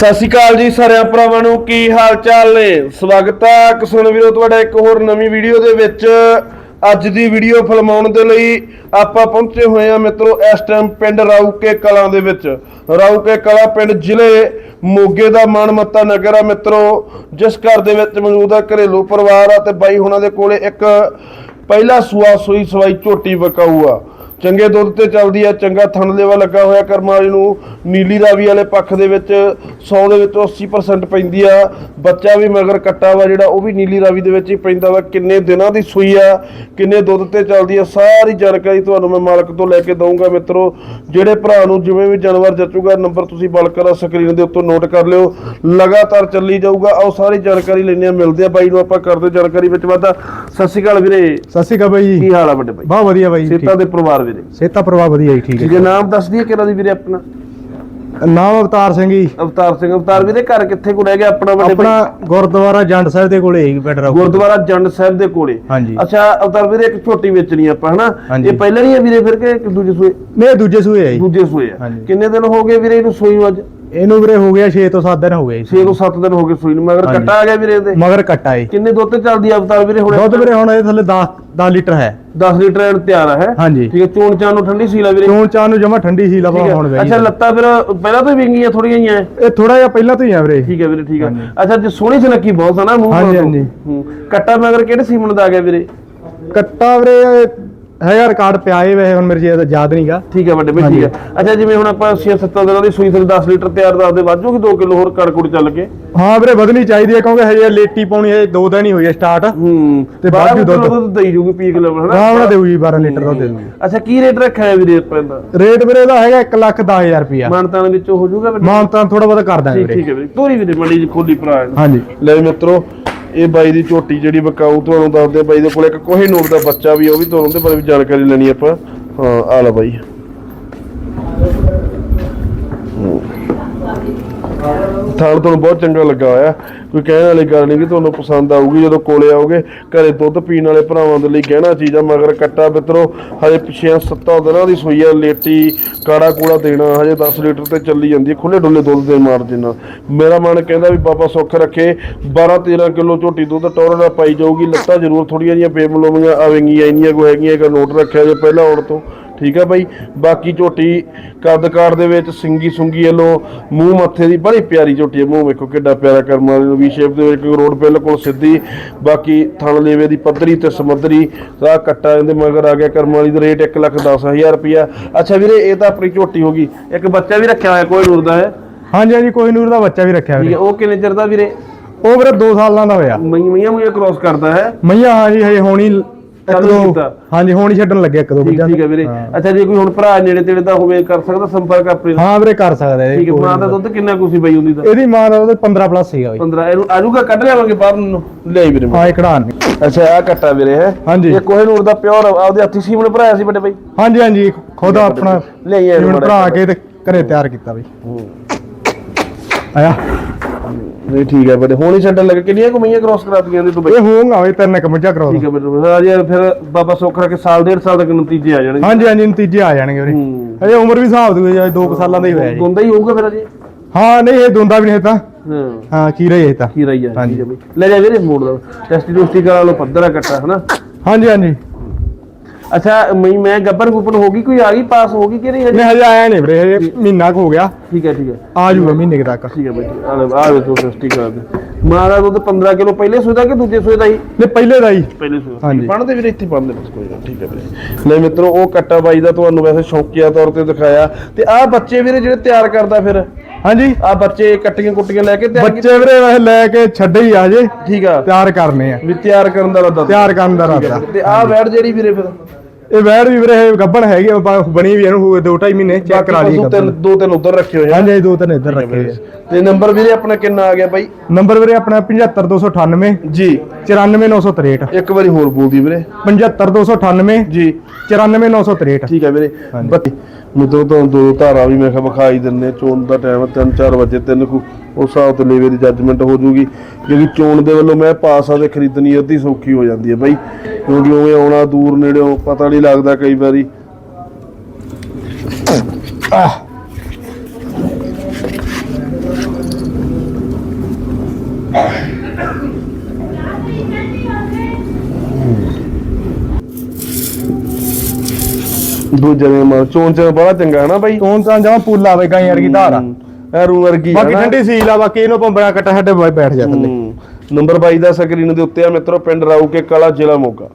ਸਤਿ ਸ਼੍ਰੀ ਅਕਾਲ ਜੀ ਸਾਰਿਆਂ ਭਰਾਵਾਂ ਨੂੰ, ਕੀ ਹਾਲ ਚਾਲ ਨੇ? ਸਵਾਗਤ ਹੈ ਕਿਸਾਨ ਵੀਰੋ ਤੁਹਾਡਾ, ਇੱਕ ਹੋਰ ਨਵੀਂ ਵੀਡੀਓ ਦੇ ਵਿੱਚ। ਅੱਜ ਦੀ ਵੀਡੀਓ ਫਿਲਮਾਉਣ ਦੇ ਲਈ ਆਪਾਂ ਪਹੁੰਚੇ ਹੋਏ ਆ ਮਿੱਤਰੋ, ਇਸ ਟਾਈਮ ਪਿੰਡ ਰਾਊਕੇ ਕਲਾਂ ਦੇ ਵਿੱਚ। ਰਾਊਕੇ ਕਲਾਂ ਪਿੰਡ ਜ਼ਿਲ੍ਹੇ ਮੋਗੇ ਦਾ ਮਾਨਮੱਤਾ ਨਗਰ ਆ ਮਿੱਤਰੋ, ਜਿਸ ਘਰ ਦੇ ਵਿੱਚ ਮੌਜੂਦ ਆ ਘਰੇਲੂ ਪਰਿਵਾਰ ਆ ਤੇ ਬਾਈ ਹੁਣਾਂ ਦੇ ਕੋਲੇ ਇੱਕ ਪਹਿਲਾ ਸੂਆ ਸੂਈ ਸਵਾਈ ਝੋਟੀ ਵਕਾਊ ਆ। ਚੰਗੇ ਦੁੱਧ ਤੇ ਚੱਲਦੀ ਆ ਚੰਗਾ ਥਣ ਲੇਵਾ ਲੱਗਾ ਹੋਇਆ ਕਰਮਾਲੀ ਨੂੰ। ਨੀਲੀ ਰਾਵੀ ਵਾਲੇ ਪੱਖ ਦੇ ਵਿੱਚ 100 ਦੇ ਵਿੱਚੋਂ 80% ਪੈਂਦੀ ਆ। ਬੱਚਾ ਵੀ ਮਗਰ ਕੱਟਾ ਵਾ ਜਿਹੜਾ ਉਹ ਵੀ ਨੀਲੀ ਰਾਵੀ ਦੇ ਵਿੱਚ ਹੀ ਪੈਂਦਾ ਵਾ। ਕਿੰਨੇ ਦਿਨਾਂ ਦੀ ਸੂਈ ਆ ਕਿੰਨੇ ਦੁੱਧ ਤੇ ਚੱਲਦੀ ਆ ਸਾਰੀ ਜਾਣਕਾਰੀ ਤੁਹਾਨੂੰ ਮੈਂ ਮਾਲਕ ਤੋਂ ਲੈ ਕੇ ਦਊਂਗਾ ਮਿੱਤਰੋ। ਜਿਹੜੇ ਭਰਾ ਨੂੰ ਜਿਵੇਂ ਵੀ ਜਾਨਵਰ ਜਚੂਗਾ ਨੰਬਰ ਤੁਸੀਂ ਬਲਕਰ ਸਕਰੀਨ ਦੇ ਉੱਤੇ ਨੋਟ ਕਰ ਲਿਓ। ਲਗਾਤਾਰ ਚੱਲੀ ਜਾਊਗਾ ਆਓ ਸਾਰੀ ਜਾਣਕਾਰੀ ਲੈਣੇ ਆ ਮਿਲਦੇ ਆ ਬਾਈ ਨੂੰ ਆਪਾਂ ਕਰਦੇ ਜਾਣਕਾਰੀ ਵਿੱਚ ਵਾਧਾ। ਸਤਿ ਸ਼੍ਰੀ ਅਕਾਲ ਵੀਰੇ। ਸਤਿ ਸ਼੍ਰੀ ਅਕਾਲ ਬਾਈ ਜੀ। ਕੀ ਹਾਲ ਆ ਵੱਡੇ ਬਾਈ? ਬਹੁਤ ਵਧੀਆ ਬਾਈ ਜੀ ਸੇਤਾ ਦੇ ਪਰਿਵਾਰ ਵੀਰੇ ਸੇਤਾ ਪ੍ਰਭਾ ਵਧੀਆ ਜੀ ਠੀਕ ਠੀਕ ਹੈ ਨਾਮ ਦੱਸ ਦਈਏ ਕਿਹੜਾ ਦੀ ਵੀਰੇ ਆਪਣਾ? ਹੈ ਨਾਮ ਅਵਤਾਰ ਸਿੰਘ ਜੀ। ਅਵਤਾਰ ਸਿੰਘ ਅਵਤਾਰ ਵੀਰੇ ਘਰ ਕਿੱਥੇ ਕੋ ਰਹਿ ਗਿਆ ਆਪਣਾ ਵੱਡੇ ਆਪਣਾ ਗੁਰਦੁਆਰਾ ਜੰਡ ਸਾਹਿਬ ਦੇ ਕੋਲੇ ਹੀ ਪਿੰਡ ਰਹੂ ਗੁਰਦੁਆਰਾ ਜੰਡ ਸਾਹਿਬ ਦੇ ਕੋਲੇ। ਹਾਂਜੀ। ਅੱਛਾ ਅਵਤਾਰ ਵੀਰੇ ਇੱਕ ਛੋਟੀ ਵੇਚਣੀ ਆਪਾਂ ਹਨਾ? ਹਾਂਜੀ। ਇਹ ਪਹਿਲਾਂ ਨਹੀਂ ਹੈ ਵੀਰੇ ਫਿਰ ਕਿ ਇੱਕ ਦੂਜੇ ਸੂਏ? ਨੇ ਦੂਜੇ ਸੂਏ ਆ ਜੀ। ਦੂਜੇ ਸੂਏ ਆ। ਹਾਂਜੀ। ਕਿੰਨੇ ਦਿਨ ਹੋ ਗਏ ਵੀਰੇ ਇਹਨੂੰ ਸੂਈ ਨੂੰ ਅੱਜ? ਇਹਨੂੰ ਵੀਰੇ ਹੋ ਗਿਆ 6 ਤੋਂ 7 ਦਿਨ ਹੋ ਗਏ 6 ਤੋਂ 7 ਦਿਨ ਹੋ ਗਏ ਸੂਈ ਨੂੰ ਮਗਰ ਹਾਂਜੀ। ਕੱਟਾ ਆ ਗਿਆ ਵੀਰੇ ਇਹਦੇ? ਮਗਰ ਕੱਟਾ ਏ। ਕਿੰਨੇ ਦੁੱਧ ਤੇ ਚੱਲਦੀ ਆ ਅਵਤਾਰ ਵੀਰੇ ਹੁਣ? ਦੁੱਧ ਵੀਰੇ ਹੁਣ ਇਹ ਥੱਲੇ 10 10 ਲੀਟਰ ਹੈ। 10 ਲੀਟਰ ਐਨ ਤਿਆਰ ਆ ਹੈ? ਹਾਂਜੀ। ਠੀਕ ਹੈ ਚੋਣ ਚਾਂ ਨੂੰ ਠੰਡੀ ਸੀ ਲਾ ਵੀਰੇ? ਚੋਣ ਚਾਹ ਨੂੰ ਜਮਾ ਠੰਡੀ ਸੀ ਲਵਾ ਠੀਕ ਹੁਣ ਹੈ ਗਈ ਅੱਛਾ ਲੱਤਾਂ ਫਿਰ ਪਹਿਲਾਂ ਤੋਂ ਹੀ ਵਿੰਗੀਆਂ ਥੋੜੀਆਂ ਹੀ ਆ? ਇਹ ਥੋੜਾ ਜਿਹਾ ਪਹਿਲਾਂ ਤੋਂ ਹੀ ਆ ਵੀਰੇ। ਠੀਕ ਹੈ ਵੀਰੇ ਠੀਕ ਹੈ। ਅੱਛਾ ਜੇ ਸੋਹਣੀ ਸੁਨੱਖੀ ਬਹੁਤ ਆ ਨਾ ਮੂੰਹ ਹਾਂਜੀ, ਤੋਂ। ਹਾਂਜੀ। ਹੂੰ। ਕੱਟਾ ਮਗਰ ਕਿਹੜੇ ਸੀਮਨ ਦਾ ਆ ਗਿਆ ਵੀਰੇ? ਕੱਟਾ ਵੀਰੇ ਹੈਗਾ ਰਿਕਾਰਡ ਪਿਆ ਏ ਵੈਸੇ ਹੁਣ ਮੇਰੇ ਜੀ ਯਾਦ ਨਹੀਂਗਾ ਠੀਕ ਹੈ ਵੱਡੇ ਠੀਕ ਹੈ। ਅੱਛਾ ਜਿਵੇਂ ਹੁਣ ਆਪਾਂ 6-7 ਦਿਨਾਂ ਦੀ ਸੂਈ ਤੇ 10 ਲੀਟਰ ਤਿਆਰ ਦੱਸਦੇ ਵਾਜੂਗੀ 2 ਕਿਲੋ ਹੋਰ ਕੜਕੁੜ ਚੱਲ ਕੇ? ਹਾਂ ਵੀਰੇ ਵਧਣੀ ਚਾਹੀਦੀ ਹੈ ਕਿਉਂਕਿ ਹਜੇ ਲੇਟੀ ਪਾਉਣੀ ਹੈ ਦੋ ਦਿਨ ਹੀ ਹੋਈ ਹੈ ਸਟਾਰਟ ਹੂੰ ਤੇ ਚ ਦੁੱਧ- ਦੁੱਧ ਦੇਈ ਜੂਗੀ ਪੀਕ ਲੈਵਲ ਹਨਾ? ਆਰਾਮ ਨਾਲ ਦੇਊ ਜੀ 12 ਲੀਟਰ ਦੁੱਧ ਦੇ ਦੂਗੀ ਅੱਛਾ ਕੀ ਰੇਟ ਰੱਖਿਆ ਹੈ ਵੀਰੇ ਆਪਾਂ ਇਹਦਾ? ਰੇਟ ਵੀਰੇ ਦਾ ਹੈਗਾ 1 ਲੱਖ 10000 ਰੁਪਿਆ ਮਾਨਤਾਨ ਵਿੱਚੋਂ ਹੋ ਜਾਊਗਾ ਵੱਡੇ? ਮਾਨਤਾਨ ਥੋੜਾ ਬਹੁਤਾ ਕਰ ਦਾਂਗੇ ਠੀਕ ਵੀਰੇ। ਠੀਕ ਹੈ ਵੀਰੇ। ਤੋਰੀ ਵੀਰੇ ਮੰਡੀ ਜੀ ਖੋਲੀ ਭਰਾ। ਹਾਂਜੀ। ਲੈ ਮਿੱਤਰੋ ਇਹ ਬਾਈ ਦੀ ਝੋਟੀ ਜਿਹੜੀ ਬਕਾਊ ਤੁਹਾਨੂੰ ਦੱਸਦੇ ਬਾਈ ਦੇ ਕੋਲ ਇੱਕ ਕੋਹੇ ਨੂਰ ਦਾ ਬੱਚਾ ਵੀ ਉਹ ਵੀ ਤੁਹਾਨੂੰ ਉਹਦੇ ਬਾਰੇ ਵੀ ਜਾਣਕਾਰੀ ਲੈਣੀ ਆਪਾਂ। ਹਾਂ, ਆ ਲੈ ਬਾਈ। ਥਾਲ ਤੁਹਾਨੂੰ ਬਹੁਤ ਚੰਗਾ ਲੱਗਾ ਹੋਇਆ। ਕੋਈ ਕਹਿਣ ਵਾਲੀ ਗੱਲ ਨਹੀਂ ਕਿ ਤੁਹਾਨੂੰ ਪਸੰਦ ਆਊਗੀ, ਜਦੋਂ ਕੋਲੇ ਆਓਗੇ, ਘਰੇ ਦੁੱਧ ਪੀਣ ਵਾਲੇ ਭਰਾਵਾਂ ਦੇ ਲਈ ਗਹਿਣਾ ਚੀਜ਼ ਆ ਮਗਰ ਕੱਟਾ ਮਿੱਤਰੋ, ਹਜੇ ਪਿਛੇ 7 ਦਿਨਾਂ ਦੀ ਸੂਈ ਆ, ਲੇਟੀ, ਕਾੜਾ ਕੂੜਾ ਦੇਣਾ, ਹਜੇ 10 ਲੀਟਰ ਤੇ ਚੱਲੀ ਜਾਂਦੀ ਹੈ ਖੁੱਲੇ ਡੁੱਲੇ ਦੁੱਧ ਦੇ ਮਾਰਜਨ ਨਾਲ ਮੇਰਾ ਮਨ ਕਹਿੰਦਾ ਵੀ ਬਾਬਾ ਸੁੱਖ ਰੱਖੇ 12 13 ਕਿਲੋ ਝੋਟੀ ਦੁੱਧ ਟੌਰ ਨਾਲ ਪਾਈ ਜਾਊਗੀ, ਲੱਤਾਂ ਜ਼ਰੂਰ ਥੋੜੀਆਂ ਜੀਆਂ ਬੇਮਲੋਮੀਆਂ ਆਵੇਂਗੀਆਂ ਇੰਨੀਆਂ ਕੋ ਹੈਗੀਆਂ, ਇੱਕ ਨੋਟ ਰੱਖਿਆ ਜੇ ਪਹਿਲਾਂ ਆਉਣ ਤੋਂ। ਠੀਕ ਆ ਬਾਈ। ਬਾਕੀ ਝੋਟੀ ਕੱਦਕਾਰ ਦੇ ਵਿੱਚ ਸਿੰਗੀ ਸੁੰਗੀ ਵੱਲੋਂ ਮੂੰਹ ਮੱਥੇ ਦੀ ਬੜੀ ਪਿਆਰੀ ਝੋਟੀ ਹੈ ਮੂੰਹ ਵੇਖੋ ਕਿੱਡਾ ਪਿਆਰਾ ਕਰਮ ਵਾਲੀ ਵੀ ਸ਼ੇਪ ਦੇ ਵਿੱਚ ਰੋਡ ਬਿਲਕੁਲ ਸਿੱਧੀ। ਬਾਕੀ ਥਣ ਲੇਵੇ ਦੀ ਪੱਧਰੀ ਤੇ ਸਮੁੰਦਰੀ ਰਾਹ ਕੱਟਾ ਇਹਦੇ ਮਗਰ ਆ ਗਿਆ ਕਰਮ ਵਾਲੀ ਦਾ ਰੇਟ 1 ਲੱਖ 10000 ਰੁਪਿਆ ਅੱਛਾ ਵੀਰੇ ਇਹ ਤਾਂ ਆਪਣੀ ਝੋਟੀ ਹੋ ਗਈ। ਇੱਕ ਬੱਚਾ ਵੀ ਰੱਖਿਆ ਹੋਇਆ ਕੋਈ ਨੂਰ ਦਾ ਹੈ? ਹਾਂਜੀ ਹਾਂਜੀ ਕੋਈ ਨੂਰ ਦਾ ਬੱਚਾ ਵੀ ਰੱਖਿਆ ਠੀਕ ਵੀਰੇ। ਹੈ ਉਹ ਕਿੰਨੇ ਚਿਰ ਦਾ ਵੀਰੇ? ਉਹ ਵੀਰੇ 2 ਸਾਲਾਂ ਦਾ ਹੋਇਆ। ਮਈਆਂ ਮਈਆਂ ਮਈਆਂ ਕ੍ਰੋਸ ਕਰਦਾ ਹੈ? ਮਈਆ ਹਾਂਜੀ ਹਜੇ ਹੋਣੀ ਇੱਕ ਚਾਲੂ ਦੋ ਕੀਤਾ। ਹਾਂਜੀ ਹੋਣੀ ਛੱਡਣ ਲੱਗਿਆ ਇੱਕ ਦੋ ਠੀਕ ਠੀਕ ਹੈ ਵੀਰੇ। ਅੱਛਾ ਜੇ ਕੋਈ ਹੁਣ ਭਰਾ ਨੇੜੇ ਤੇੜੇ ਦਾ ਹੋਵੇ ਕਰ ਸਕਦਾ ਸੰਪਰਕ ਆਪਣੇ ਨਾਲ? ਹਾਂ ਵੀਰੇ ਕਰ ਸਕਦਾ ਇਹ ਠੀਕ ਹੈ ਮਾਂ ਦਾ। ਦੁੱਧ ਕਿੰਨਾ ਕੁ ਸੀ ਬਈ ਉਹਦੀ ਦਾ? ਇਹਦੀ ਮਾਂ ਦਾ ਉਹਦੇ 15 ਪਲੱਸ ਸੀਗਾ ਬਈ। 15 ਇਹਨੂੰ ਆਜੂਗਾ ਕੱਢ ਲਿਆਵਾਂਗੇ ਬਾਹਰ ਨੂੰ। ਲਿਆਈ ਵੀਰੇ ਹਾਂ ਇਹ ਕਢਾਣ ਅੱਛਾ ਆ ਕੱਟਾ ਵੀਰੇ ਹੈ? ਹਾਂਜੀ। ਇਹ ਕੋਹੇ ਨੂਰ ਦਾ ਪਿਓਰ ਆਪਦੇ ਹੱਥੀ ਸੀਮਨ ਭਰਾਇਆ ਸੀ ਵੱਡੇ ਬਾਈ। ਹਾਂਜੀ ਹਾਂਜੀ ਖੁਦ ਆਪਣਾ ਲਿਆਈ ਇਹਨੂੰ ਜੀਵਨ ਭਰਾ ਕੇ ਤੇ ਘਰੇ ਤਿਆਰ ਕੀਤਾ ਬਈ। ਆਇਆ। ਨਹੀਂ ਠੀਕ ਹੈ ਵੱਡੇ। ਹੁਣ ਹੀ ਛੱਡਣ ਲੱਗੇ ਕਿੰਨੀਆਂ ਕਮਈਆਂ ਕ੍ਰੋਸ ਕਰਾਤੀਆਂ ਦੇ ਤੂੰ ਬਈ? ਇਹ ਹੋਊਗਾ ਵੇ ਤਿੰਨ ਕਮਜਾ ਕਰਾਉ ਠੀਕ ਹੈ ਵੀਰੇ ਅਜੇ ਫਿਰ ਬਾਬਾ ਸੁੱਖ ਰੱਖ ਕੇ ਸਾਲ ਡੇਢ ਸਾਲ ਤੱਕ ਨਤੀਜੇ ਆ ਜਾਣਗੇ। ਹਾਂਜੀ ਹਾਂਜੀ ਨਤੀਜੇ ਆ ਜਾਣਗੇ ਵੀਰੇ। ਅਜੇ ਉਮਰ ਵੀ ਹਿਸਾਬ ਦੀ ਹੋਈ ਆ 2 ਸਾਲਾਂ ਦਾ ਹੀ ਹੋਇਆ ਜੀ। ਗੁੰਦਾ ਹੀ ਹੋਊਗਾ ਫਿਰ ਅਜੇ? ਹਾਂ ਨਹੀਂ ਇਹ ਦੁੰਦਾ ਵੀ ਨਹੀਂ ਤਾਂ। ਹਾਂ। ਹਾਂ ਕੀਰਾ ਹੀ ਇਹ ਤਾਂ। ਖੀਰਾ ਹੀ ਆ ਲੈ ਜਾ ਵੀਰੇ ਮੋੜ ਦਾ। ਟੈਸਟੀ ਟੂਸਟੀ ਕਰਾ ਲਓ ਪੱਧਰਾ ਕੱਟਾ ਹਨਾ? ਹਾਂਜੀ ਹਾਂਜੀ। ਅੱਛਾ ਮੈਂ ਮੈਂ ਗੱਬਰ ਗੁੱਪਰ ਹੋ ਗਈ ਕੋਈ ਆ ਗਈ ਪਾਸ ਹੋ ਗਈ ਕਿ ਨਹੀਂ ਹਜੇ? ਨਹੀਂ ਹਜੇ ਆਇਆ ਨਹੀਂ ਵੀਰੇ ਹਜੇ ਮਹੀਨਾ ਕੁ ਹੋ ਗਿਆ। ਠੀਕ ਹੈ ਠੀਕ ਹੈ। ਆ ਜਾਊਗਾ ਮਹੀਨੇ ਕੁ ਤੱਕ। ਠੀਕ ਹੈ ਬਈ ਆ ਲੈ ਆ ਵੇ ਤੂੰ ਟੈਸਟੀ ਕਰਾ ਦੇ ਮਾਂ ਦਾ ਦੁੱਧ 15 ਕਿਲੋ ਪਹਿਲੇ ਸੂਦਾ ਕਿ ਦੂਜੇ ਸੂਏ ਦਾ ਹੀ? ਨੇ ਪਹਿਲੇ ਦਾ ਹੀ। ਪਹਿਲੇ ਸੂਏ ਹਾਂਜੀ। ਪੜਦੇ ਵੀਰੇ ਇੱਥੇ ਪੜਦੇ ਬਸ ਕੋਈ ਗੱਲ ਠੀਕ ਹੈ ਵੀਰੇ। ਲੈ ਮਿੱਤਰੋ ਉਹ ਕੱਟਾ ਬਾਈ ਦਾ ਤੁਹਾਨੂੰ ਵੈਸੇ ਸ਼ੌਕੀਆ ਤੌਰ ਤੇ ਦਿਖਾਇਆ। ਤੇ ਆਹ ਬੱਚੇ ਵੀਰੇ ਜਿਹੜੇ ਤਿਆਰ ਕਰਦਾ ਫਿਰ? ਹਾਂਜੀ। ਆਹ ਬੱਚੇ ਕੱਟੀਆਂ ਕੁੱਟੀਆਂ ਲੈ ਕੇ ਤਿਆਰ ਬੱਚੇ ਵੀਰੇ ਵੈਸੇ ਲੈ ਕੇ ਛੱਡੇ ਹੀ ਆ ਜੇ ਠੀਕ ਆ। ਤਿਆਰ ਕਰਨੇ ਆ। ਵੀ ਤਿਆਰ ਕਰਨ ਦਾ ਰੱਦਾ ਤਿਆਰ ਕਰਨ ਦਾ ਰਾਤਾ ਤੇ ਆਹ ਵੈੜ ਜਿਹੜੀ ਵੀਰੇ ਫਿਰ? ਇਹ ਵੈੜ ਵੀ ਵੀਰੇ ਗੱਬਣ ਹੈਗੀ ਬਣੀ ਵੀ ਇਹਨੂੰ ਹੋਏ 2.5 ਮਹੀਨੇ ਚੈੱਕ ਕਰਾ ਲਈ ਪਸ਼ੂ ਤਿੰਨ ਦੋ ਤਿੰਨ ਉਧਰ ਰੱਖੇ ਹੋਏ ਆ। ਹਾਂਜੀ ਦੋ ਤਿੰਨ ਇੱਧਰ ਰੱਖੇ ਹੋਏ ਆ। ਤੇ ਨੰਬਰ ਵੀਰੇ ਆਪਣਾ ਕਿੰਨਾ ਆ ਗਿਆ ਬਾਈ? ਨੰਬਰ ਵੀਰੇ ਆਪਣਾ 75298 ਜੀ। 94963 ਇੱਕ ਵਾਰੀ ਹੋਰ ਬੋਲਦੀ ਵੀਰੇ। 75298 ਜੀ। 94963 ਠੀਕ ਹੈ ਵੀਰੇ। ਬੱਤੀ। ਮੁੱਦੋਂ ਤੋਂ ਦੋ ਧਾਰਾ ਵੀ ਮੈਂ ਕਿਹਾ ਵਿਖਾਈ ਦਿੰਨੇ ਚੋਣ ਦਾ ਟਾਈਮ 3-4 ਵਜੇ ਤਿੰਨ ਕੁ ਉਸ ਹਿਸਾਬ ਤੇ ਲੇਵੇ ਦੀ ਜੱਜਮੈਂਟ ਹੋ ਜੂਗੀ ਕਿਉਂਕਿ ਚੋਣ ਦੇ ਵੱਲੋਂ ਮੈਂ ਪਾਸ ਆ ਤੇ ਖਰੀਦਣੀ ਅੱਧੀ ਸੌਖੀ ਹੋ ਜਾਂਦੀ ਹੈ ਬਾਈ ਕਿਉਂਕਿ ਉਵੇਂ ਆਉਣਾ ਦੂਰ ਨੇੜਿਓਂ ਪਤਾ ਨਹੀਂ ਲੱਗਦਾ ਕਈ ਵਾਰੀ। ਦੂਜੇ ਮਾਰ ਚੋਣ ਚ ਬੜਾ ਚੰਗਾ ਹੈ ਨਾ ਬਾਈ? ਚੋਣ ਤਾਂ ਜਮਾ ਪੁੱਲ ਆਵੇਗਾ ਯਾਰ ਕੀ ਧਾਰਾ। ਆ ਇਹ ਰੂ ਵਰਗੀ ਆ ਬਾਕੀ ਨਾ। ਠੰਡੀ ਸੀਲ ਆ ਬਾਕੀ ਇਹਨੂੰ ਪੰਬਰਾ ਕੱਟਾ ਸਾਡੇ ਬੈਠ ਜਾ ਥੱਲੇ ਹੂੰ। ਨੰਬਰ 22 ਦਾ ਸਕਰੀਨ ਦੇ ਉੱਤੇ ਆ ਮਿੱਤਰੋ ਪਿੰਡ ਰਾਊ ਕੇ ਕਲਾ ਜ਼ਿਲ੍ਹਾ ਮੋਗਾ